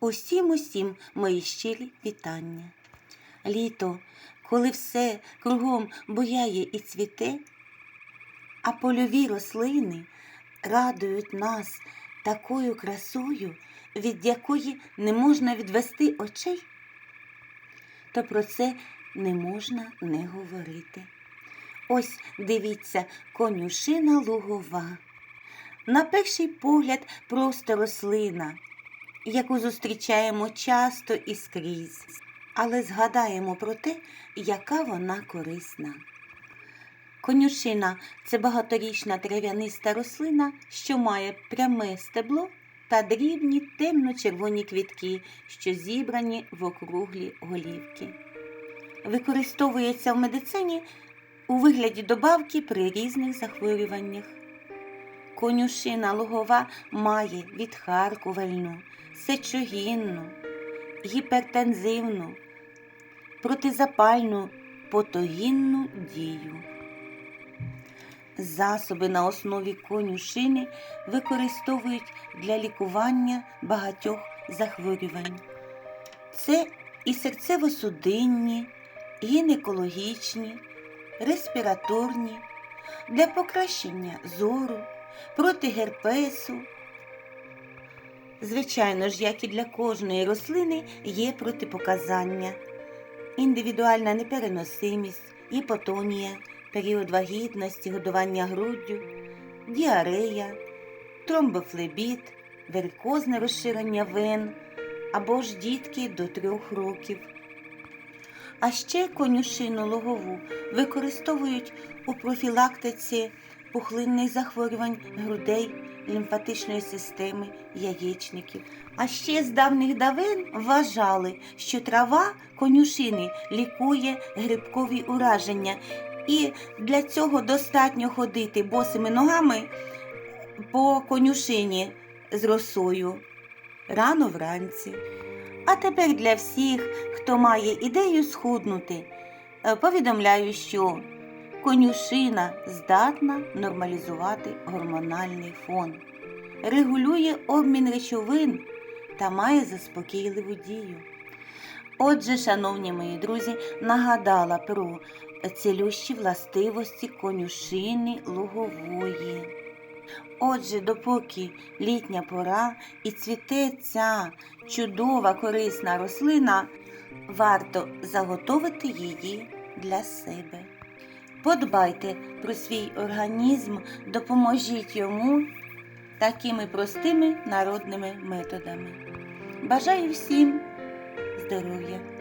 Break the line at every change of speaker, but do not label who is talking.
Усім усім мої щирі вітання. Літо, коли все кругом буяє і цвіте, а польові рослини радують нас такою красою, від якої не можна відвести очей, то про це не можна не говорити. Ось дивіться, конюшина лугова. На перший погляд просто рослина, яку зустрічаємо часто і скрізь, але згадаємо про те, яка вона корисна. Конюшина це багаторічна трав'яниста рослина, що має пряме стебло та дрібні темно-червоні квітки, що зібрані в округлі голівки. Використовується в медицині у вигляді добавки при різних захворюваннях. Конюшина лугова має відхаркувальну, сечогінну, гіпертензивну, протизапальну, потогінну дію. Засоби на основі конюшини використовують для лікування багатьох захворювань. Це і серцево-судинні, гінекологічні, респіраторні, для покращення зору, проти герпесу. Звичайно ж, як і для кожної рослини, є протипоказання, індивідуальна непереносимість, гіпотонія, період вагітності, годування груддю, діарея, тромбофлебіт, варикозне розширення вен або ж дітки до трьох років. А ще конюшину логову використовують у профілактиці пухлинних захворювань грудей, лімфатичної системи, яєчників. А ще з давних давин вважали, що трава конюшини лікує грибкові ураження, і для цього достатньо ходити босими ногами по конюшині з росою рано вранці. А тепер для всіх, хто має ідею схуднути, е, повідомляю, що конюшина здатна нормалізувати гормональний фон, регулює обмін речовин та має заспокійливу дію. Отже, шановні мої друзі, нагадала про цілющі властивості конюшини лугової. Отже, допоки літня пора і цвіте ця чудова корисна рослина, варто заготовити її для себе. Подбайте про свій організм, допоможіть йому такими простими народними методами. Бажаю всім здоров'я!